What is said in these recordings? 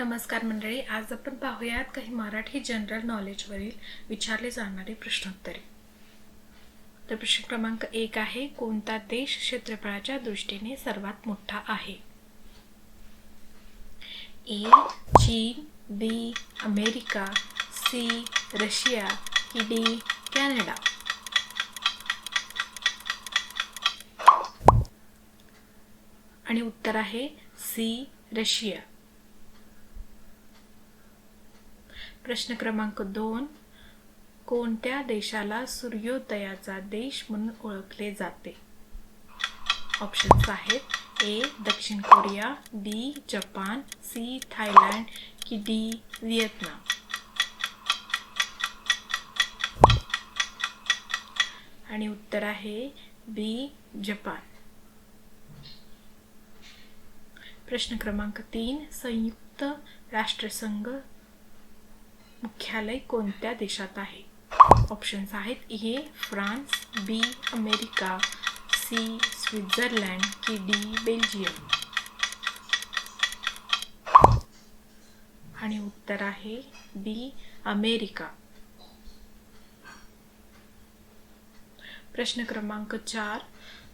नमस्कार मंडळी आज आपण पाहूयात काही मराठी जनरल नॉलेजवरील विचारले जाणारे प्रश्नोत्तरे. तर प्रश्न क्रमांक एक आहे कोणता देश क्षेत्रफळाच्या दृष्टीने सर्वात मोठा आहे? ए चीन बी अमेरिका सी रशिया की डी कॅनडा? आणि उत्तर आहे सी रशिया. प्रश्न क्रमांक दोन. कोणत्या देशाला सूर्योदयाचा देश म्हणून ओळखले जाते? ऑप्शन्स आहेत. ए दक्षिण Korea B Japan C Thailand की डी व्हिएतनाम. आणि उत्तर आहे बी जपान. प्रश्न क्रमांक तीन संयुक्त राष्ट्रसंघ मुख्यालय कोणत्या देशात आहे? ऑप्शन्स आहेत A France B America C Switzerland की डी बेल्जियम. आणि उत्तर आहे बी अमेरिका. प्रश्न क्रमांक चार.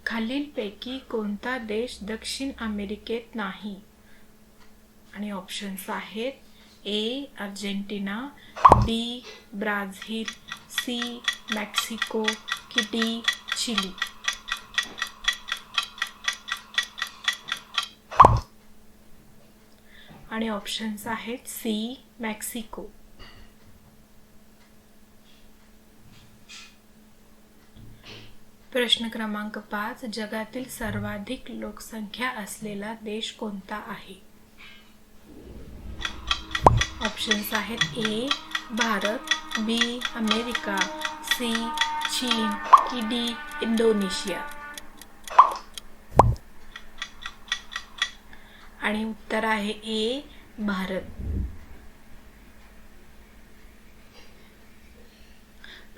खालीलपैकी कोणता देश दक्षिण अमेरिकेत नाही? आणि ऑप्शन्स आहेत A Argentina B Brazil C Mexico की डी चिली आणि ऑप्शन्स आहेत सी मेक्सिको प्रश्न क्रमांक पाच जगातील सर्वाधिक लोकसंख्या असलेला देश कोणता आहे? ऑप्शन्स आहेत A Bharat B America C चीन की डी इंडोनेशिया. आणि उत्तर आहे ए भारत.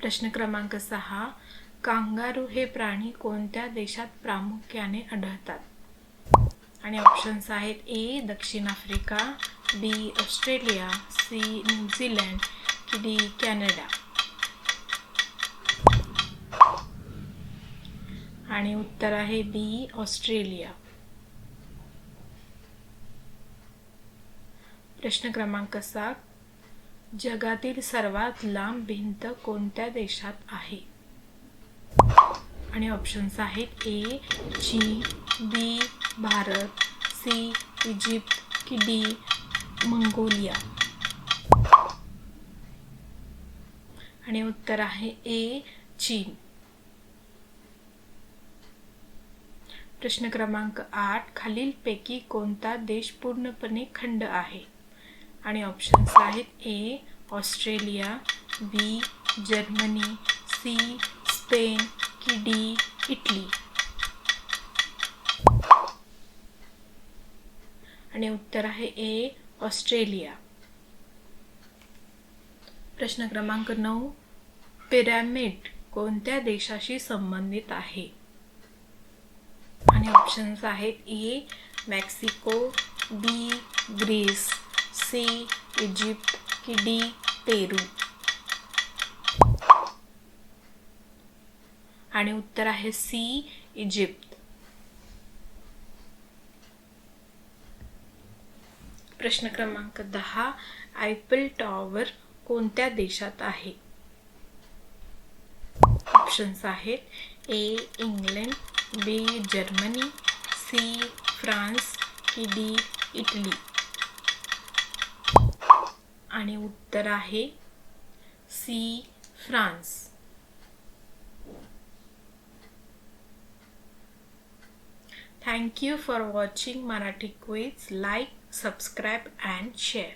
प्रश्न क्रमांक सहा कांगारू हे प्राणी कोणत्या देशात प्रामुख्याने आढळतात? आणि ऑप्शन्स आहेत ए दक्षिण Africa B Australia C New Zealand की डी कॅनडा. आणि उत्तर आहे बी ऑस्ट्रेलिया. प्रश्न क्रमांक सात. जगातील सर्वात लांब भिंत कोणत्या देशात आहे? आणि ऑप्शन्स आहेत ए जी बी भारत सी इजिप्त की डी मंगोलिया. आणि उत्तर आहे ए चीन. प्रश्न क्रमांक आठ खालीलपैकी कोणता देश पूर्णपणे खंड आहे? आणि ऑप्शन्स आहेत A Australia B Germany C Spain की डी इटली. आणि उत्तर आहे ए ऑस्ट्रेलिया. प्रश्न क्रमांक नऊ पिरॅमिड कोणत्या देशाशी संबंधित आहे? आणि ऑप्शन्स आहेत A Mexico B Greece C Egypt की डी पेरू. आणि उत्तर आहे सी इजिप्त. प्रश्न क्रमांक दहा आयफेल टॉवर कोणत्या देशात आहे? ऑप्शन्स आहेत. A England B Germany C France की डी इटली आणि उत्तर आहे C France thank you for watching Marathi Marathi like Subscribe and share.